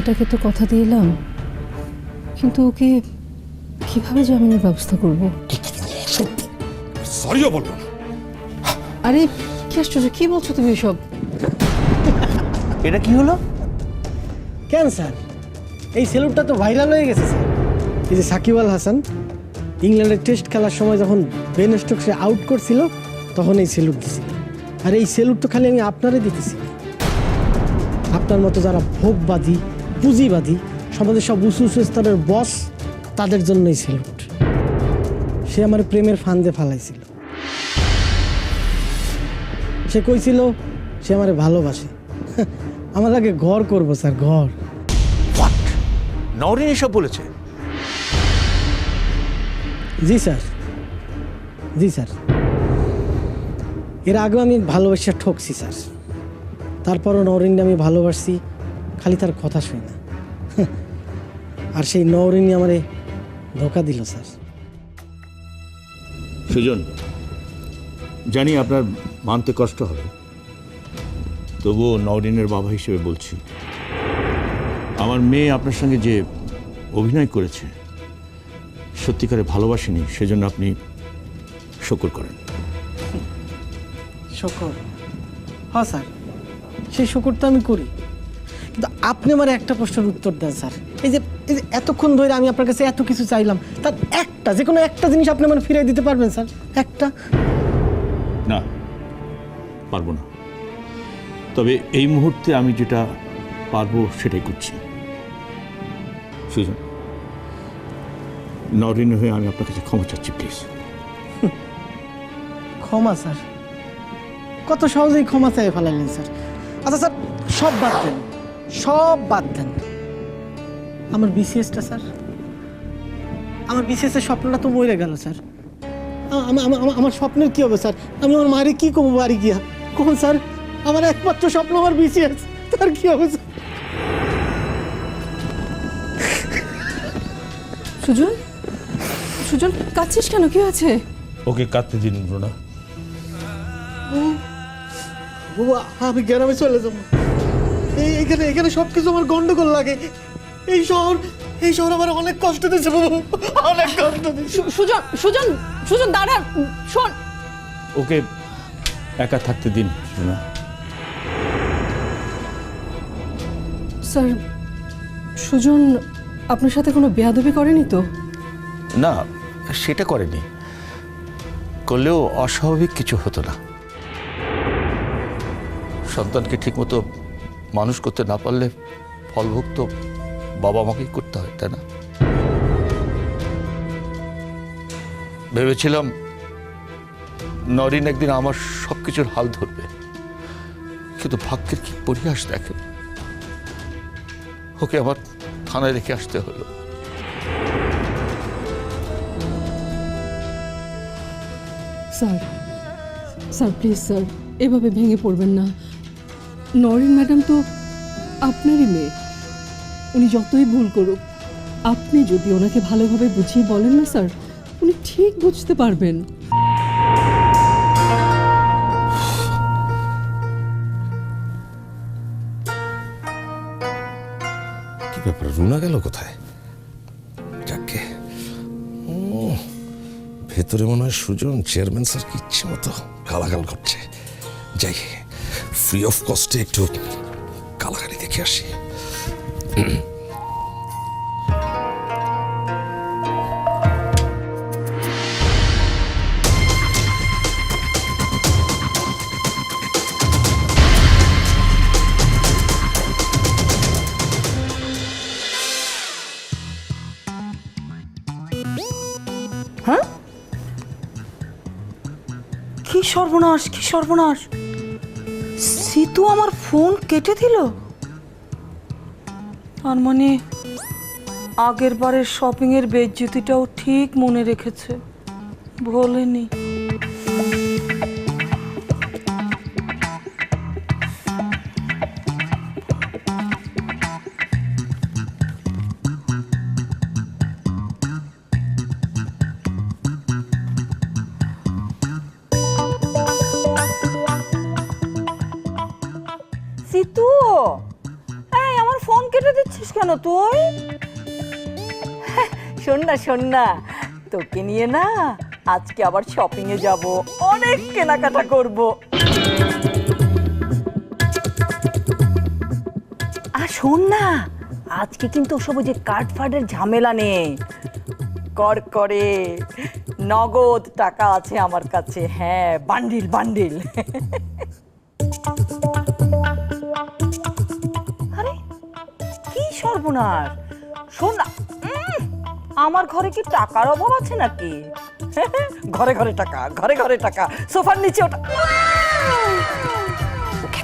মেয়েটাকে তো কথা দিলাম কিন্তু ওকে কীভাবে জামিনের ব্যবস্থা করব? সরিও বলব আরে কি আশ্চর্য কি বলছো তুমি এসব? এটা কি হলো? কেন স্যার? এই সেলুটটা তো ভাইরাল হয়ে গেছে স্যার। এই যে সাকিব আল হাসান ইংল্যান্ডের টেস্ট খেলার সময় যখন বেন স্টোকসে আউট করছিল তখন এই সেলুট দিছিল। আর এই সেলুট তো খালি আমি আপনারই দিতেছি। আপনার মতো যারা ভোগবাদী পুঁজিবাদী। সমাজের সব উঁচু উঁচু স্তরের বস তাদের জন্যই সেলুট সে আমার প্রেমের ফান্দে ফালাইছিল। সে কইছিল সে আমারে ভালোবাসে। আমার আগে ঘর করব স্যার ঘর। নরিন এসব বলেছে? জি স্যার। জি স্যার। এর আগেও আমি ভালোবাসা ঠকছি স্যার। তারপরও নরিনকে আমি ভালোবাসছি। খালি তার কথা শুই না। আর সেই নরিনী আমারে ধোকা দিল স্যার। সুজন জানি আপনার মানতে কষ্ট হবে। তবুও নরিনের বাবা হিসেবে বলছি আমার মেয়ে আপনার সঙ্গে যে অভিনয় করেছে সত্যিকারে ভালোবাসেনি সেজন্য আপনি শকুর করেন। শকর? হ্যাঁ স্যার। সেই শকর তো আমি করি। আপনি আমার একটা প্রশ্নের উত্তর দেন স্যার। এই যে এই যে এতক্ষণ ধরে আমি আপনার কাছে এত কিছু চাইলাম তার একটা যে কোনো একটা জিনিস আপনি আমার ফিরিয়ে দিতে পারবেন স্যার। একটা। না পারব না। তবে এই মুহূর্তে আমি যেটা পারব সেটাই করছি। সুজন নরিন হয়ে আমি আপনার কাছে ক্ষমা চাচ্ছি প্লিজ। ক্ষমা স্যার। কত সহজেই ক্ষমা চাই ফেলাইলেন স্যার। আচ্ছা স্যার সব বাদ দেন। সব বাদ দেন। আমার বিসিএসটা স্যার। আমার বিসিএস এর স্বপ্নটা তো মরে গেল স্যার। আমার স্বপ্নের কি হবে স্যার? আমি আমার মারে কি করব বাড়ি গিয়া? কখন স্যার? আমার একমাত্র স্বপ্ন আমার বিসিএস তার কি হবে স্যার? সুজন? সুজন কাচ্ছিস কেন? কি হয়েছে? ওকে কাঁদতে দিন বাবা আমি গ্রামে চলে যাব। এখানে এখানে সব কিছু আমার গন্ডগোল লাগে। এই শহর এই শহর আমার অনেক কষ্ট দিচ্ছে বাবু। অনেক কষ্ট সুজন সুজন সুজন দাঁড়া শোন। ওকে একা থাকতে দিন না স্যার সুজন আপনার সাথে কোনো বেয়াদবি করেনি তো? না সেটা করেনি। করলেও অস্বাভাবিক কিছু হতো না। সন্তানকে ঠিকমতো মানুষ করতে না পারলে ফলভোগ তো বাবা মাকেই করতে হয়, তাই না? ভেবেছিলাম নরিন একদিন আমার সব কিছুর হাল ধরবে, কিন্তু ভাগ্যের কি পরিহাস দেখে? ওকে আমার থানায় রেখে আসতে হলো। স্যার স্যার, প্লিজ স্যার, এভাবে ভেঙে পড়বেন না। নরেন ম্যাডাম তো আপনারই মেয়ে। উনি যতই ভুল করুক, আপনি যদি ওনাকে ভালোভাবে বুঝিয়ে বলেন না, স্যার, উনি ঠিক বুঝতে পারবেন। রুনা গেল কোথায়? যাকে? ভেতরে মনে হয় সুজন, চেয়ারম্যান, স্যার কি ইচ্ছে মতো গালাগাল করছে। যাই ফ্রি অফ কস্টে একটু গালাগালি দেখে আসি। কি সর্বনাশ কি সর্বনাশ? সিতু আমার ফোন কেটে দিল। তার মানে আগের বারের শপিং এর বেজ্জুতিটাও ঠিক মনে রেখেছে। ভোলেনি কেন তুই। শোন না শোন না তোকে নিয়ে না আজকে আবার শপিং এ যাব, অনেক কেনাকাটা করব। আর শোন না আজকে কিন্তু ওসব যে কার্ড ঝামেলা নেই। কর, করে, নগদ টাকা আছে আমার কাছে হ্যাঁ বান্ডিল বান্ডিল সর্বনাশ শোন না আমার ঘরে কি টাকার অভাব আছে নাকি? ঘরে ঘরে টাকা ঘরে ঘরে টাকা সোফার নিচে ওটা।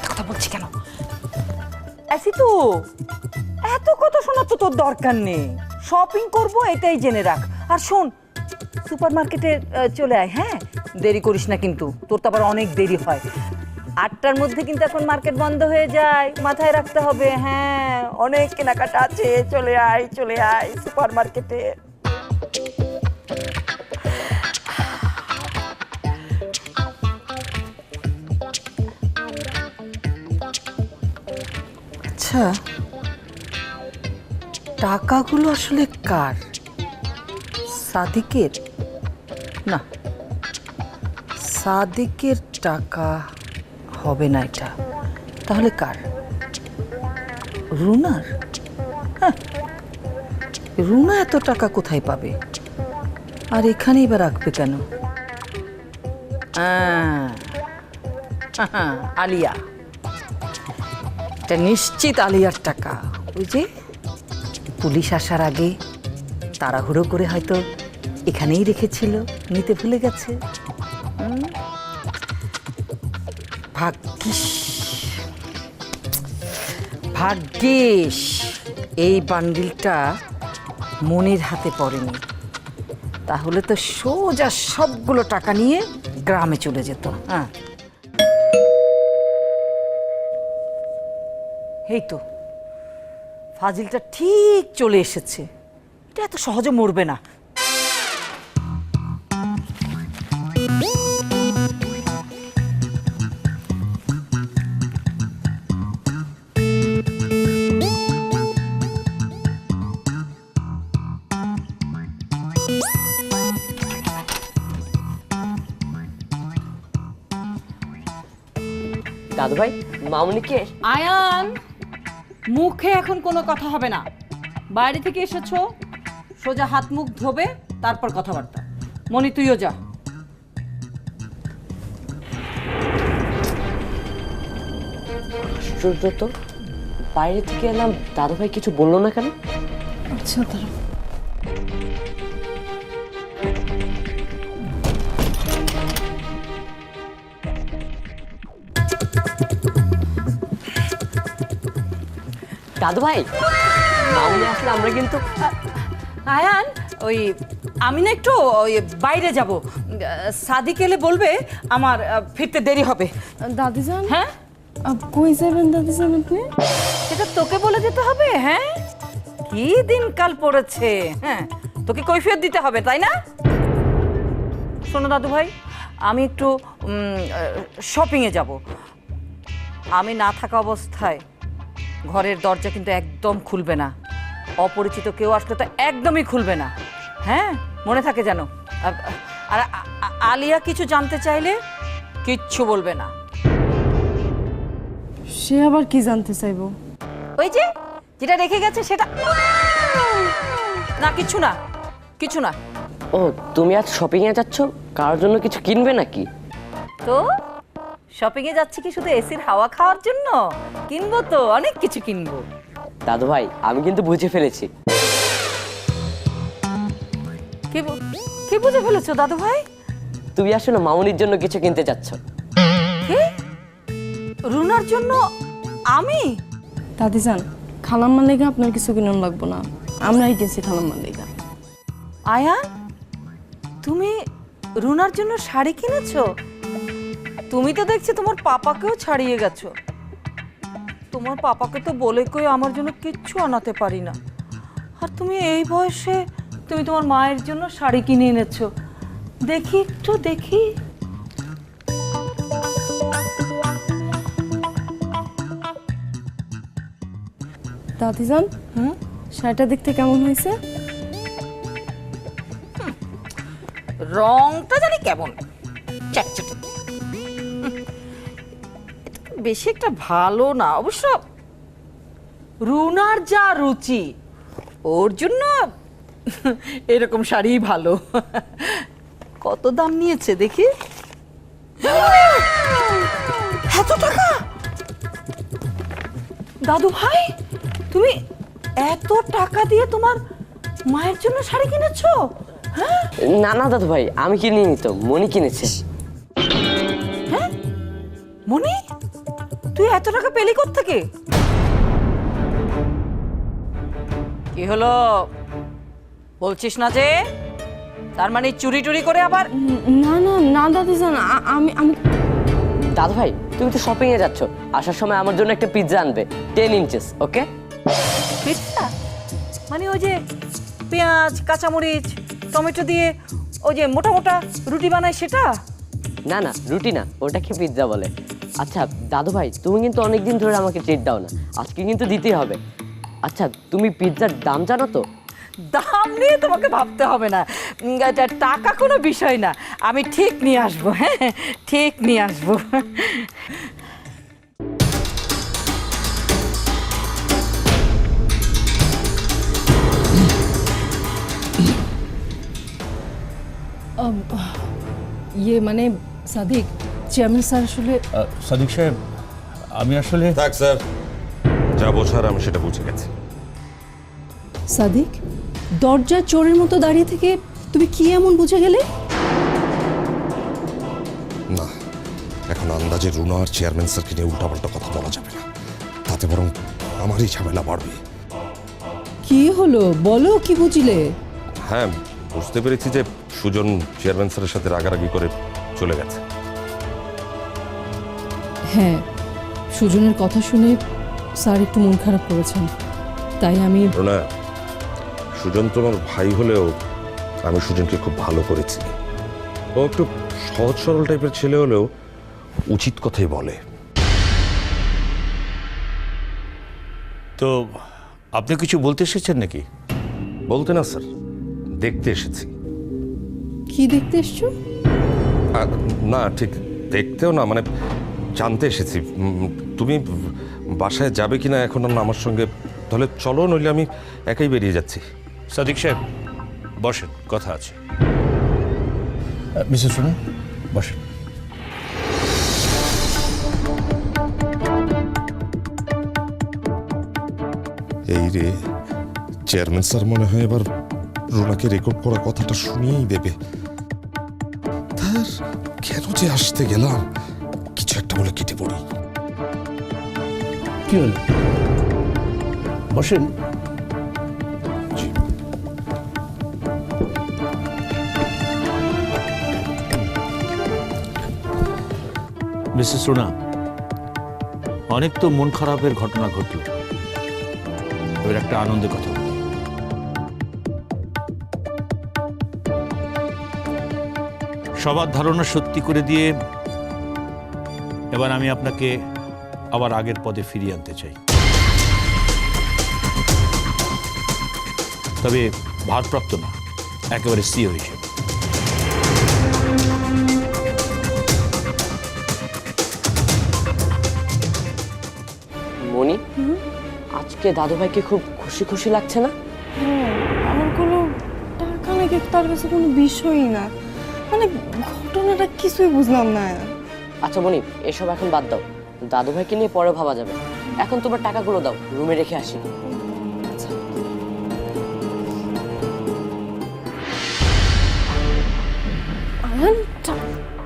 কথা বলছি কেন? আসি তো এত কথা শোনার তো তোর দরকার নেই। শপিং করব এটাই জেনে রাখ। আর শোন সুপার মার্কেটে চলে আয় হ্যাঁ? দেরি করিস না কিন্তু তোর তো আবার অনেক দেরি হয়। আটটার মধ্যে কিন্তু এখন মার্কেট বন্ধ হয়ে যায়। মাথায় রাখতে হবে হ্যাঁ অনেক কেনাকাটা আছে, চলে আয় চলে আয় সুপার মার্কেটে আচ্ছা টাকাগুলো আসলে কার? সাদিকের? না, সাদিকের টাকা হবে না এটা। তাহলে কার? রুনার? হ্যাঁ, রুনা এত টাকা কোথায় পাবে? আর এখানেই বা রাখবে কেন? আলিয়া। এটা নিশ্চিত আলিয়ার টাকা। ওই যে পুলিশ আসার আগে তাড়াহুড়ো করে হয়তো এখানেই রেখেছিল নিতে ভুলে গেছে? ভাগ্যিস। ভাগ্যিস, এই বান্ডিলটা মনির হাতে পড়েনি। তাহলে তো সোজা সবগুলো টাকা নিয়ে গ্রামে চলে যেত হ্যাঁ। এই তো, ফাজিলটা ঠিক চলে এসেছে। এটা এত সহজে মরবে না। দাদু ভাই মামুনিকে? আয়ান মুখে এখন কোনো কথা হবে না। বাইরে থেকে এসেছ সোজা হাত মুখ ধোবে তারপর কথাবার্তা। মনি তুইও যা। আশ্চর্য তো বাইরে থেকে এলাম দাদু ভাই কিছু বলল না কেন? আচ্ছা তারা দাদু ভাই? আসলে আমরা কিন্তু আয়ান ওই আমি না একটু ওই বাইরে যাব। সাদিক এলে বলবে আমার ফিরতে দেরি হবে। দাদিজান? হ্যাঁ? কই যাবেন দাদিজান আপনি? সেটা তোকে বলে দিতে হবে হ্যাঁ? কি দিনকাল পড়েছে হ্যাঁ? তোকে কৈফিয়ত দিতে হবে তাই না? শোনো দাদু ভাই আমি একটু শপিংয়ে যাব। আমি না থাকা অবস্থায় ঘরের দরজা কিন্তু একদম খুলবে না। অপরিচিত কেউ আসলে তো একদমই খুলবে না। হ্যাঁ? মনে থাকে যেন। আর আলিয়া কিছু জানতে চাইলে কিচ্ছু বলবে না। সে আবার কি জানতে চাইব? ওই যে যেটা রেখে গেছে সেটা না কিছু না কিছু না। ও তুমি আজ শপিং এ যাচ্ছ? কারোর জন্য কিছু কিনবে নাকি? তো? শপিং এ যাচ্ছি কি শুধু এসির হাওয়া খাওয়ার জন্য? কিনবো তো অনেক কিছু কিনবো। দাদু ভাই আমি কিন্তু বুঝে ফেলেছি। কি বু- কি বুঝে ফেলেছো দাদু ভাই তুমি আসলে মামুনির জন্য কিছু কিনতে যাচ্ছ কি? রুনার জন্য আমি? দাদিজান খালাম্মার লেগে আপনার কিছু কিনুন লাগবো না। আমরাই গেছি খালাম্মার লেগে আয়ান তুমি রুনার জন্য শাড়ি কিনেছো? তুমি তো দেখছি তোমার পাপাকেও ছাড়িয়ে গেছো। তোমার পাপাকে তো বলে কই আমার জন্য কিচ্ছু আনাতে পারি না। আর তুমি এই বয়সে তুমি তোমার মায়ের জন্য শাড়ি কিনে এনেছো। দেখি একটু দেখি। দাদিজান হ্যাঁ শাড়িটা দেখতে কেমন হয়েছে? রংটা জানি কেমন। চ্যাটচ্যাটে বেশি একটা ভালো না অবশ্য রুনার যা রুচি ওর জন্য এরকম শাড়ি ভালো। কত দাম নিয়েছে দেখি? এত টাকা? দাদু ভাই তুমি এত টাকা দিয়ে তোমার মায়ের জন্য শাড়ি কিনেছো? হ্যাঁ? না না দাদু ভাই আমি কিনিনি তো মনি কিনেছে। হ্যাঁ? মনি তুই এত টাকা পেলি থেকে কি হলো? বলছিস না যে? তার মানে চুরি টুরি করে আবার না না না দাদিজান আমি আমি দাদু ভাই তুমি তো শপিং এ যাচ্ছ। আসার সময় আমার জন্য একটা পিৎজা আনবে। টেন ইঞ্চেস ওকে পিৎজা মানে ওই যে পেঁয়াজ কাঁচামরিচ টমেটো দিয়ে ওই যে মোটা মোটা রুটি বানায় সেটা? না না রুটি না ওটাকে পিৎজা বলে। আচ্ছা দাদু ভাই তুমি কিন্তু অনেকদিন ধরে আমাকে ট্রিট দাও না। আজকে কিন্তু দিতেই হবে। আচ্ছা তুমি পিৎজার দাম জানো তো? দাম নিয়ে তোমাকে ভাবতে হবে না। এটা টাকা কোনো বিষয় না। আমি ঠিক নিয়ে আসব হ্যাঁ ঠিক নিয়ে আসব। ইয়ে মানে সাদিক চেয়ারম্যান স্যার আসলে সাদিক সাহেব আমি আসলে থাক স্যার। যা বোঝার আমি সেটা বুঝে গেছি। সাদিক দরজা চোরের মতো দাঁড়িয়ে থেকে তুমি কি এমন বুঝে গেলে? না এখন আন্দাজে রুনা আর চেয়ারম্যান স্যারকে নিয়ে উল্টাপাল্টা কথা বলা যাবে না। তাতে বরং আমারই ঝামেলা বাড়বে। কি হলো? বলো কি বুঝলে? হ্যাঁ বুঝতে পেরেছি যে সুজন চেয়ারম্যান স্যারের সাথে রাগারাগি করে চলে গেছে। হ্যাঁ সুজনের কথা শুনে স্যার একটু মন খারাপ করেছেন। তাই আমি রুনা সুজন তোমার ভাই হলেও আমি সুজনকে খুব ভালো করেছি। ও একটু সহজ সরল টাইপের ছেলে হলেও উচিত কথাই বলে। তো আপনি কিছু বলতে এসেছেন নাকি? বলতে না স্যার। দেখতে এসেছি। কি দেখতে এসছো? না ঠিক দেখতেও না মানে জানতে এসেছি। তুমি বাসায় যাবে কিনা এখন না আমার সঙ্গে? তাহলে চলো নইলে আমি একাই বেরিয়ে যাচ্ছি। সাদিক সাহেব বসেন কথা আছে। মিসেস শুনুন বসেন। এই রে চেয়ারম্যান স্যার মনে হয় এবার রুনাকে রেকর্ড করা কথাটা শুনিয়েই দেবে। তার কেন যে আসতে গেলাম? বলে কেটে পড়ি। কি হলো? বসেন। মিসেস রুনা অনেক তো মন খারাপের ঘটনা ঘটল। এবার একটা আনন্দের কথা সবার ধারণা সত্যি করে দিয়ে এবার আমি আপনাকে আবার আগের পদে ফিরিয়ে আনতে চাই। তবে ভারপ্রাপ্ত না একেবারে সিও হিসেবে। মনি আজকে দাদু ভাইকে খুব খুশি খুশি লাগছে না? হ্যাঁ, আমার কোনো টাকা নাকি তার কাছে কোনো বিষয়ই না। মানে ঘটনাটা কিছুই বুঝলাম না। আচ্ছা মনি এসব এখন বাদ দাও। দাদু ভাইকে নিয়ে পরে ভাবা যাবে। এখন তোমার টাকাগুলো দাও রুমে রেখে আসি।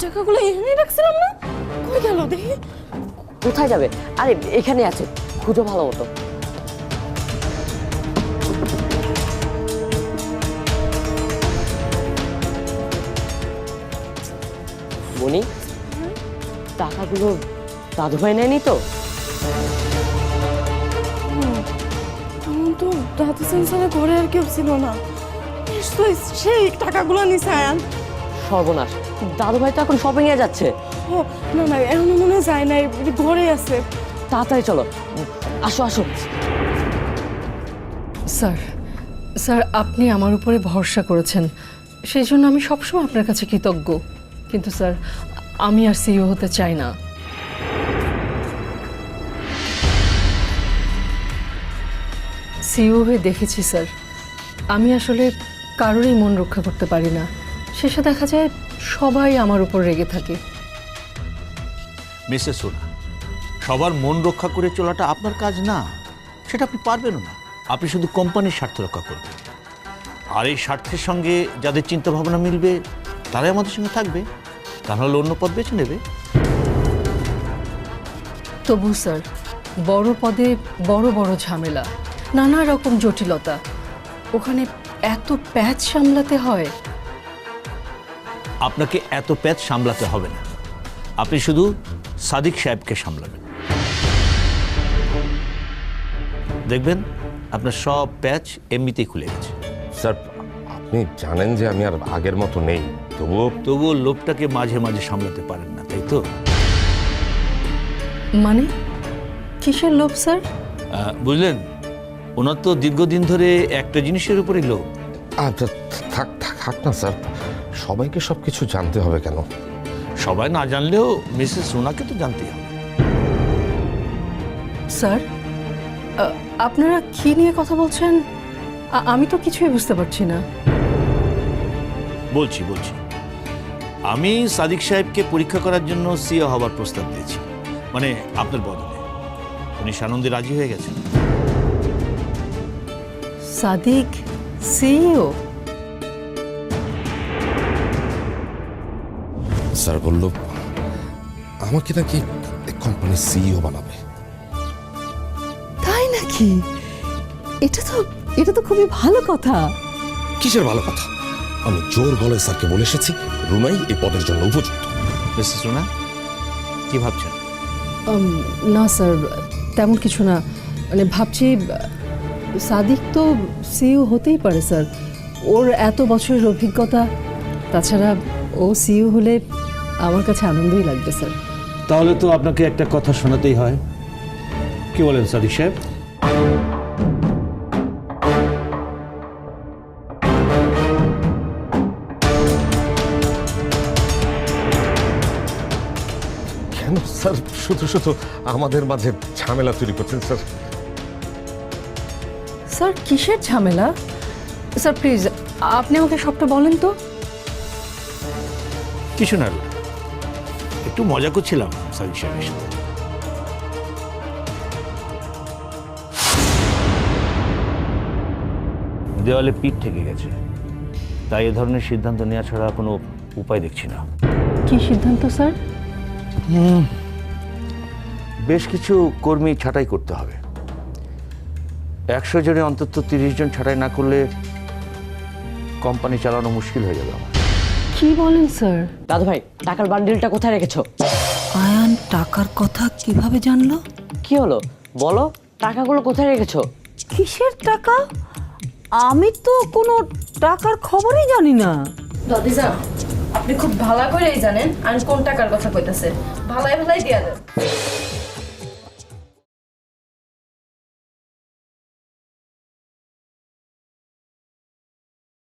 টাকাগুলো রাখছিলাম না? কই গেল দেখি। কোথায় যাবে? আরে এখানে আছে। খুঁজো ভালো মতো। টাকাগুলো দাদু ভাই নেয়নি তো? তো দাদু সেন্সারের ঘরে আর কেউ ছিল না। নিশ্চয়ই সেই টাকাগুলো নিছে আয়ান। সর্বনাশ। দাদু ভাই তো এখন শপিং এ যাচ্ছে। ও না না এমন মনে হয় যায় না ঘরে আছে। তাড়াতাড়ি চলো। আসো আসো। স্যার স্যার আপনি আমার উপরে ভরসা করেছেন। সেই জন্য আমি সবসময় আপনার কাছে কৃতজ্ঞ। কিন্তু স্যার আমি আর সিইও হতে চাই না। সিইও হয়ে দেখেছি, স্যার। আমি আসলে কারোরই মন রক্ষা করতে পারি না। শেষে দেখা যায় সবাই আমার উপর রেগে থাকে। মিসেস সোনা, সবার মন রক্ষা করে চলাটা আপনার কাজ না। সেটা আপনি পারবেনও না। আপনি শুধু কোম্পানির স্বার্থ রক্ষা করবেন। আর এই স্বার্থের সঙ্গে যাদের চিন্তা ভাবনা মিলবে, তারাই আমাদের সঙ্গে থাকবে। তা নাহলে অন্য পথ বেছে নেবে। তবু স্যার বড় পদে বড় বড় ঝামেলা নানা রকম জটিলতা। ওখানে এত প্যাচ সামলাতে হয়। আপনাকে এত প্যাচ সামলাতে হবে না। আপনি শুধু সাদিক সাহেবকে সামলাবেন। দেখবেন আপনার সব প্যাচ এমনিতেই খুলে গেছে। স্যার আপনি জানেন যে আমি আর আগের মতো নেই। তবুও তবুও লোকটাকে মাঝে মাঝে সামলাতে পারেন না তাই তো? মানে? কিসের লোভ স্যার? আহ, বুঝলেন ওনার তো দীর্ঘদিন ধরে একটা জিনিসের উপরেই লোভ। আচ্ছা থাক থাক থাক না স্যার। সবাইকে সব কিছু জানতে হবে কেন? সবাই না জানলেও মিসেস সোনাকে তো জানতেই হবে। স্যার আপনারা কি নিয়ে কথা বলছেন? আমি তো কিছুই বুঝতে পারছি না। বলছি বলছি। আমি সাদিক সাহেবকে পরীক্ষা করার জন্য সিও হবার প্রস্তাব দিয়েছি। মানে আপনার বদলে। উনি সানন্দে রাজি হয়ে গেছেন। সাদিক সিও স্যার বলল আমাকে নাকি কোম্পানির সিইও বানাবে। তাই নাকি? এটা তো এটা তো খুবই ভালো কথা। কিসের ভালো কথা? আমি জোর গলায় স্যারকে বলে এসেছি রুনাই এই পদের জন্য উপযুক্ত। মিসেস সোনা কি ভাবছেন? না স্যার তেমন কিছু না। মানে ভাবছি সাদিক তো সিইও হতেই পারে স্যার। ওর এত বছরের অভিজ্ঞতা তাছাড়া ও সিইও হলে আমার কাছে আনন্দই লাগবে স্যার। তাহলে তো আপনাকে একটা কথা শোনাতেই হয়। কি বলেন সাদিক সাহেব? কেন স্যার? শুধু শুধু আমাদের মাঝে ঝামেলা তৈরি করছেন স্যার। স্যার কিসের ঝামেলা? স্যার প্লিজ আপনি আমাকে সবটা বলেন তো। কিছু না একটু মজা করছিলাম সাদিক সাহেবের সাথে। দেওয়ালে পিঠ থেকে গেছে। তাই এ ধরনের সিদ্ধান্ত নেওয়া ছাড়া কোনো উপায় দেখছি না। কি সিদ্ধান্ত স্যার? বেশ কিছু কর্মী ছাঁটাই করতে হবে। একশো জনে অন্তত তিরিশ জন ছাঁটাই না করলে কোম্পানি চালানো মুশকিল হয়ে যাবে আমার। কি বলেন স্যার? দাদু ভাই টাকার বান্ডিলটা কোথায় রেখেছো? আয়ান টাকার কথা কীভাবে জানলো? কি হলো? বলো টাকাগুলো কোথায় রেখেছো? কিসের টাকা? আমি তো কোনো টাকার খবরই জানি না। দাদিজা আপনি খুব ভালো করেই জানেন আমি কোন টাকার কথা কইতাছে ভালাই ভালাই দিয়া দেন।